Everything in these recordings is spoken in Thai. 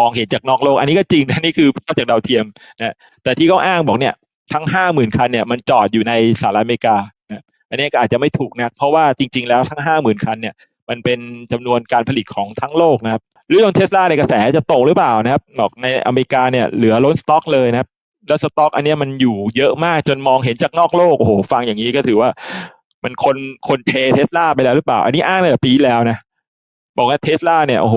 มองเห็นจากนอกโลก อันนี้ก็จริงนะนี่คือภาพจากดาวเทียมนะแต่ที่เขาอ้างบอกเนี่ยทั้งห้าหมื่นคันเนี่ยมันจอดอยู่ในสหรัฐอเมริกานะอันนี้ก็อาจจะไม่ถูกนะเพราะว่าจริง ๆ แล้วทั้งห้าหมื่นคันเนี่ยมันเป็นจำนวนการผลิตของทั้งโลกนะครับเรื่องเทสลาในกระแสจะตกหรือเปล่านะครับบอกในอเมริกาเนี่ยเหลือล้นสต็อกเลยนะครับแล้วสต็อก อันนี้มันอยู่เยอะมากจนมองเห็นจากนอกโลกโอ้โหฟังอย่างนี้ก็ถือว่า มันคนคนเทเทสลาไปแล้วหรือเปล่า อันนี้อ้างตั้งแต่ปีแล้วนะบอกว่าเทสลาเนี่ยโอ้โห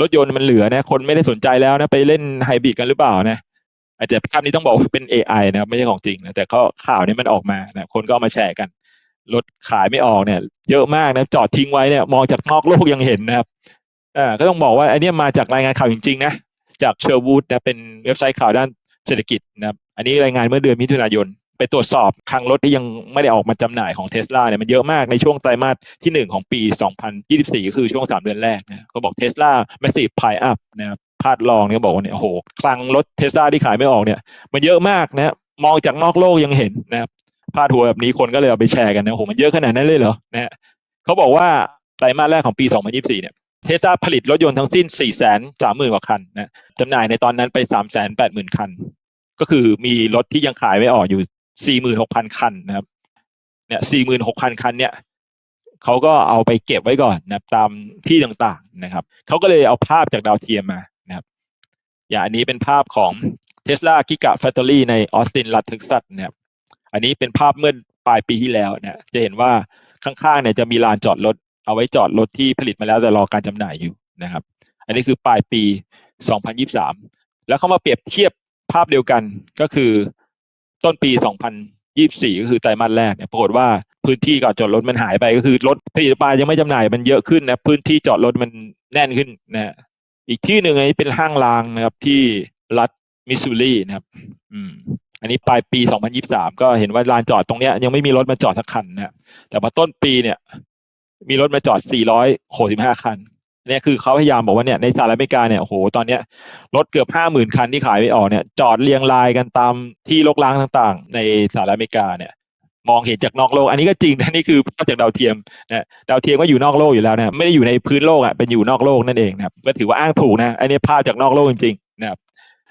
รถยนต์มันเหลือนะคนไม่ได้สนใจแล้วนะไปเล่นไฮบริดกันหรือเปล่านะอาจจะภาพนี้ต้องบอกเป็น AI นะครับไม่ใช่ของจริงนะแต่ก็ข่าวนี้มันออกมานะคนก็เอามาแชร์กันรถขายไม่ออกเนี่ย เยอะมากนะจอดทิ้งไว้เนี่ยมองจากนอกโลกยังเห็นนะครับอ่าก็ต้องบอกว่าอันนี้มาจากรายงานข่าวจริงๆนะจากเชอร์วูดนะเป็นเว็บไซต์ข่าวด้านเศรษฐกิจนะครับอันนี้รายงานเมื่อเดือนมิถุนายน ไปตรวจสอบคลังรถที่ยังไม่ได้ออกมาจำหน่ายของเทสลาเนี่ยมันเยอะมากในช่วงไตรมาสที่ 1 ของปี 2024 คือช่วง 3 เดือนแรกนะเขาบอกเทสลา massive pile up นะครับพาดลองเนี่ยบอกว่าเนี่ยโหคลังรถเทสลาที่ขายไม่ออกเนี่ย มันเยอะมากนะมองจากนอกโลกยังเห็นนะครับพาดหัวแบบนี้คนก็เลยเอาไปแชร์กันนะโหมันเยอะขนาดนั้นเลยเหรอนะฮะเขาบอกว่าไตรมาสแรกของปี 2024 เนี่ยเทสลาผลิตรถยนต์ทั้งสิ้น 4 3 0 0 0 0 กว่าคันนะจำหน่ายในตอนนั้นไป 3 8 0 0 0 0 คัน ก็คือมีรถที่ยังขายไม่ออกอยู่ 46,000 คันนะครับเนี่ย46,000 คันเนี่ยเขาก็เอาไปเก็บไว้ก่อนนะตามที่ต่างๆนะครับเขาก็เลยเอาภาพจากดาวเทียมมานะครับอย่างอันนี้เป็นภาพของ Tesla Giga Factory ในออสตินรัฐเท็กซัสนะครับอันนี้เป็นภาพเมื่อปลายปีที่แล้วนะจะเห็นว่าข้างๆเนี่ยจะมีลานจอดรถเอาไว้จอดรถที่ผลิตมาแล้วแต่รอการจำหน่ายอยู่นะครับ อันนี้คือปลายปี 2023 แล้วเขามาเปรียบเทียบภาพเดียวกันก็คือ ต้นปี 2024 ก็คือไตรมาสแรกเนี่ยปรากฏว่าพื้นที่ก่อจอดรถมันหายไปก็คือรถผลิตมายังไม่จำหน่ายมันเยอะขึ้นนะพื้นที่จอดรถมันแน่นขึ้นนะอีกที่หนึ่งอันนี้เป็นห้างรางนะครับที่รัฐมิสซูรีนะครับอืมอันนี้ปลายปี 2023 ก็เห็นว่าลานจอดตรงเนี้ยยังไม่มีรถมาจอดสักคันนะแต่พอต้นปีเนี่ยมีรถมาจอด 465 คัน เนี่ยคือเขาพยายามบอกว่าเนี่ยในสหรัฐอเมริกาเนี่ยโอ้โหตอนเนี้ยรถเกือบห้าหมื่นคันที่ขายไม่ออกเนี่ยจอดเรียงรายกันตามที่โลกล้างต่างๆ ในสหรัฐอเมริกาเนี่ย มองเห็นจากนอกโลก อันนี้ก็จริงนะนี่คือภาพจากดาวเทียมนะดาวเทียมก็อยู่นอกโลกอยู่แล้วนะไม่ได้อยู่ในพื้นโลกอะเป็นอยู่นอกโลกนั่นเองนะครับก็ถือว่าอ้างถูกนะอันนี้ภาพจากนอกโลกจริงๆนะครับ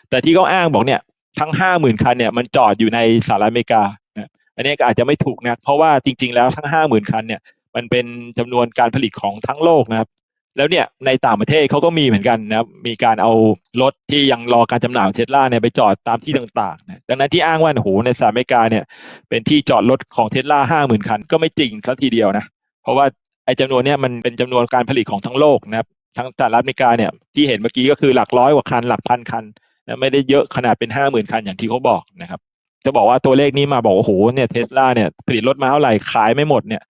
แต่ที่เขาอ้างบอกเนี่ยทั้งห้าหมื่นคันเนี่ยมันจอดอยู่ในสหรัฐอเมริกานะอันนี้ก็อาจจะไม่ถูกนะเพราะว่าจริง ๆ แล้วทั้งห้าหมื่นคันเนี่ยมันเป็นจำนวนการผลิตของทั้งโลกนะครับ แล้วเนี่ยในต่างประเทศเขาก็มีเหมือนกันนะครับมีการเอารถที่ยังรอการจำหน่ายเทสลาเนี่ยไปจอดตามที่ต่างๆนะดังนั้นที่อ้างว่าโอ้โหในสหรัฐอเมริกาเนี่ยเป็นที่จอดรถของเทสลาห้าหมื่นคัน ก็ไม่จริงสักทีเดียวนะเพราะว่าไอ้จำนวนเนี้ยมันเป็นจำนวนการผลิตของทั้งโลกนะครับทั้งสหรัฐอเมริกาเนี่ยที่เห็นเมื่อกี้ก็คือหลักร้อยกว่าคันหลักพันคันนะไม่ได้เยอะขนาดเป็นห้าหมื่นคันอย่างที่เขาบอกนะครับจะบอกว่าตัวเลขนี้มาบอกโอ้โหเนี่ยเทสลาเนี่ยผลิตรถมาเท่าไหร่ขายไม่หมดเนี่ย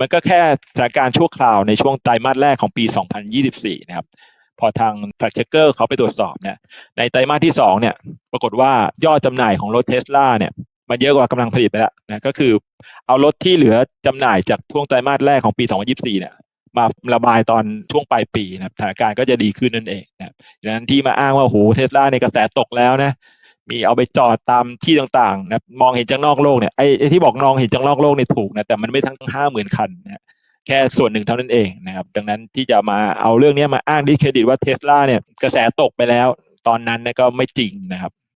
มันก็แค่สถานการณ์ชั่วคราวในช่วงไตรมาสแรกของปี 2024 นะครับ พอทางแฟกเชเกอร์เขาไปตรวจสอบเนี่ย ในไตรมาสที่ 2 เนี่ย ปรากฏว่ายอดจำหน่ายของรถเทสลาเนี่ยมันเยอะกว่ากำลังผลิตไปแล้วนะ ก็คือเอารถที่เหลือจำหน่ายจากช่วงไตรมาสแรกของปี 2024 เนี่ยมาระบายตอนช่วงปลายปีนะสถานการณ์ก็จะดีขึ้นนั่นเองนะดังนั้นที่มาอ้างว่าโหเทสลาในกระแสตกแล้วนะ มีเอาไปจอดตามที่ต่างๆนะมองเห็นจากนอกโลกเนี่ยไอ้ที่บอกมองเห็นจากนอกโลกเนี่ยถูกนะแต่มันไม่ทั้งห้าหมื่นคันนะแค่ส่วนหนึ่งเท่านั้นเองนะครับ ดังนั้นที่จะมาเอาเรื่องนี้มาอ้างดิเครดิตว่าเทสลาเนี่ยกระแสตกไปแล้ว ตอนนั้นนะก็ไม่จริงนะครับ